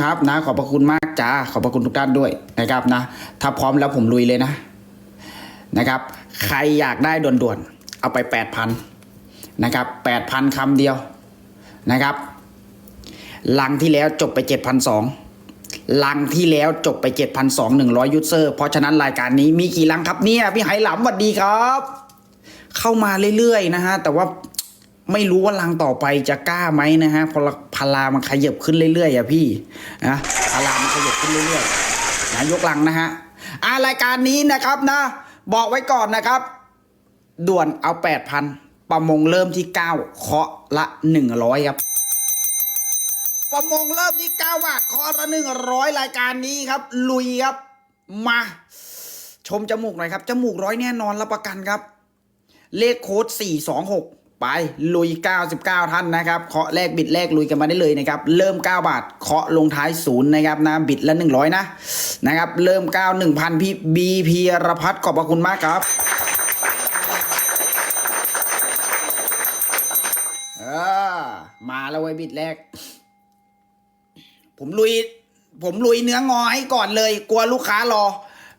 ครับนะ ขอบพระคุณมากจ้าขอบพระคุณทุกท่านด้วยนะครับนะ ถ้าพร้อมแล้วผมลุยเลยนะนะครับ ใครอยากได้ด่วนๆ เอาไปแปดพันนะครับแปดพันคำเดียวนะครับ ลังที่แล้วจบไปเจ็ดพันสองลังที่แล้วจบไปเจ็ดพันสองหนึ่งร้อยยูเซอร์ เพราะฉะนั้นรายการนี้มีกี่ลังครับเนี่ยพี่ไหหลำสวัสดีครับ เข้ามาเรื่อยๆนะฮะ แต่ว่าไม่รู้ว่าลังต่อไปจะกล้าไหมนะฮะเพอ พลามันขยับขึ้นเรื่อยๆอะพี่นะพลามันขยับขึ้นเรื่อยๆนะยกลังนะฮะอ่ารายการนี้นะครับนะ บอกไว้ก่อนนะครับ ด่วนเอาแปดพันประมงเริ่มที่เก้าเคาะละหนึ่งร้อยครับประมงเริ่มที่เก้าบาทเคาะละหนึ่งร้อยรายการนี้ครับ ลุยครับ มา ชมจมูกหน่อยครับ จมูกร้อยแน่นอนรับประกันครับ เลขโค้ด426 ไปลุย 99 ท่านนะครับเคาะแรกบิดแรกลุยกันมาได้เลยนะครับเริ่ม 9 บาทเคาะลงท้ายศูนย์นะครับนะบิดละ 100 นะนะครับเริ่ม 9 1,000 พี่บีพีรพัฒน์ขอบพระคุณมากครับเออมาแล้วเว้บิดแรก ผมลุย ผมลุยเนื้องอให้ก่อนเลย กลัวลูกค้ารอ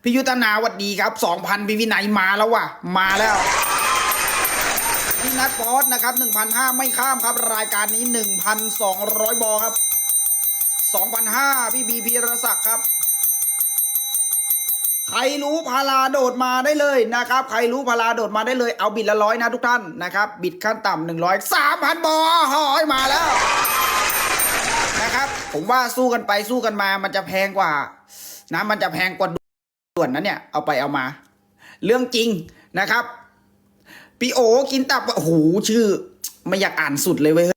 พี่ยุทธนาวัดดีครับ 2,000พี่วินัยมาแล้วว่ะ มาแล้ว พี่นัทฟอสนะครับ 1,500 ไม่ข้ามครับ รายการนี้ 1,200 บอครับ 2,500 พี่บีพีรศักดิ์ครับ ใครรู้พาราโดดมาได้เลยนะครับ ใครรู้พาราโดดมาได้เลย เอาบิดละร้อยนะทุกท่านนะครับ บิดขั้นต่ำหนึ่งร้อยสามพันบอหอยมาแล้วนะครับ ผมว่าสู้กันไปสู้กันมา มันจะแพงกว่า นะ มันจะแพงกว่าด่วนนะเนี่ย เอาไปเอามา เรื่องจริงนะครับ พี่โอกินตับโอ้โหชื่อ ไม่อยากอ่านสุดเลยเว้ย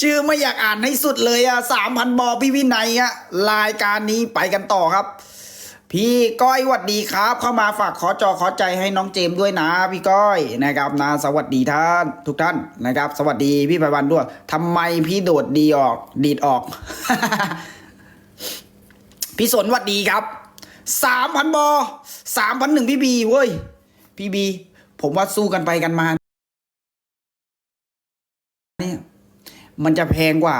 ชื่อไม่อยากอ่านให้สุดเลยอะสามพันบอพี่วินัยอะรายการนี้ไปกันต่อครับ พี่ก้อยหวัดดีครับ เข้ามาฝากขอจอขอใจให้น้องเจมส์ด้วยนะ พี่ก้อยนะครับนะสวัสดีท่านทุกท่านนะครับ สวัสดีพี่ไพวันด้วยทำไมพี่โดดดีออก ดีดออก พี่สนหวัดดีครับ สามพันบอสามพันหนึ่งพี่บีเว้ย พี่บี ผมว่าสู้กันไปกันมาเนี่ยมันจะแพงกว่า